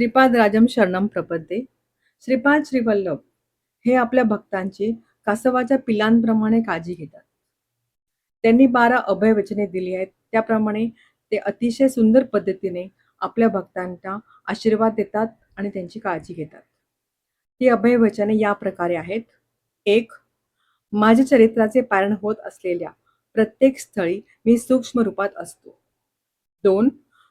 श्रीपाद राजम शरणम प्रपद्ये. श्रीपाद श्रीवल्लभ हे आपल्या भक्तांची कासवाच्या पिलांप्रमाणे काळजी घेतात. त्यांनी बारा अभय वचने दिली आहेत. त्याप्रमाणे ते अतिशय सुंदर पद्धतीने आपल्या भक्तांना आशीर्वाद देतात आणि त्यांची काळजी घेतात. ती अभय वचने या प्रकारे आहेत. एक माझ्या चरित्राचे पारण होत असलेल्या प्रत्येक स्थळी मी सूक्ष्म रूपात असतो. दोन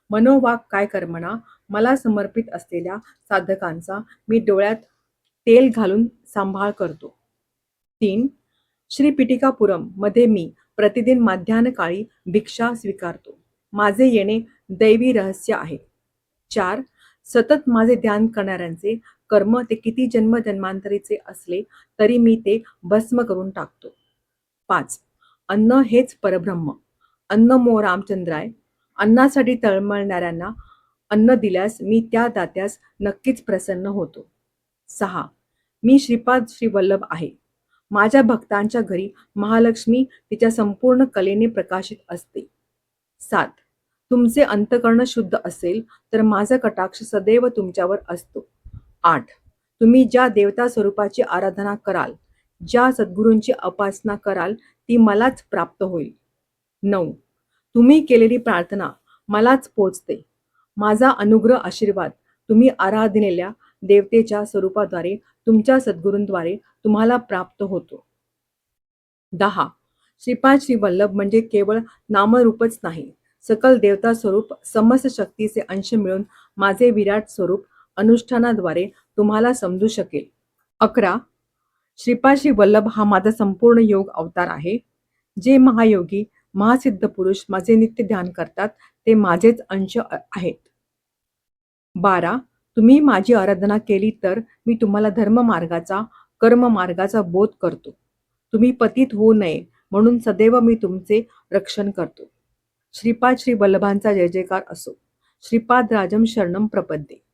मनोवाक काय कर्मणा मला समर्पित असलेल्या साधकांचा मी डोळ्यात तेल घालून सांभाळ करतो. तीन श्री पिटिकापुरममध्ये मी प्रतिदिन माध्यान्हकाळी भिक्षा स्वीकारतो. माझे येणे दैवी रहस्य आहे. चार सतत माझे ध्यान करणाऱ्यांचे कर्म ते किती जन्म जन्मांतरीचे असले तरी मी ते भस्म करून टाकतो. पाच अन्न हेच परब्रह्म. अन्न मो रामचंद्राय. अन्नासाठी तळमळणाऱ्यांना अन्न दिल्यास मी त्या दात्यास नक्कीच प्रसन्न होतो. सहा. मी श्रीपाद श्रीवल्लभ आहे. माझ्या भक्तांच्या घरी महालक्ष्मी तिच्या संपूर्ण कलेने प्रकाशित असते. सात. तुमचे अंतकर्ण शुद्ध असेल तर माझा कटाक्ष सदैव तुमच्यावर असतो. आठ. तुम्ही ज्या देवता स्वरूपाची आराधना कराल ज्या सद्गुरूंची उपासना कराल ती मलाच प्राप्त होईल. नऊ. तुम्ही केलेली प्रार्थना मलाच पोचते. माझा अनुग्रह आशीर्वाद तुम्ही आराधलेल्या देवतेच्या स्वरूपाद्वारे तुमच्या सद्गुरूंद्वारे तुम्हाला प्राप्त होतो. दहा. श्रीपाद श्री वल्लभ म्हणजे केवळ नामरूपच नाही सकल देवता स्वरूप समस्त शक्तीचे अंश मिळून माझे विराट स्वरूप अनुष्ठानाद्वारे तुम्हाला समजू शकेल. अकरा. श्रीपाद श्री वल्लभ हा माझा संपूर्ण योग अवतार आहे. जे महायोगी महासिद्ध पुरुष माझे नित्य ध्यान करतात ते माझेच अंश आहेत. बारा तुम्ही माझी आराधना केली तर मी तुम्हाला धर्म मार्गाचा कर्म मार्गाचा बोध करतो. तुम्ही पतित होऊ नये म्हणून सदैव मी तुमचे रक्षण करतो. श्रीपाद श्री वल्लभांचा जय जयकार असो. श्रीपाद राजम शरणम प्रपद्ये.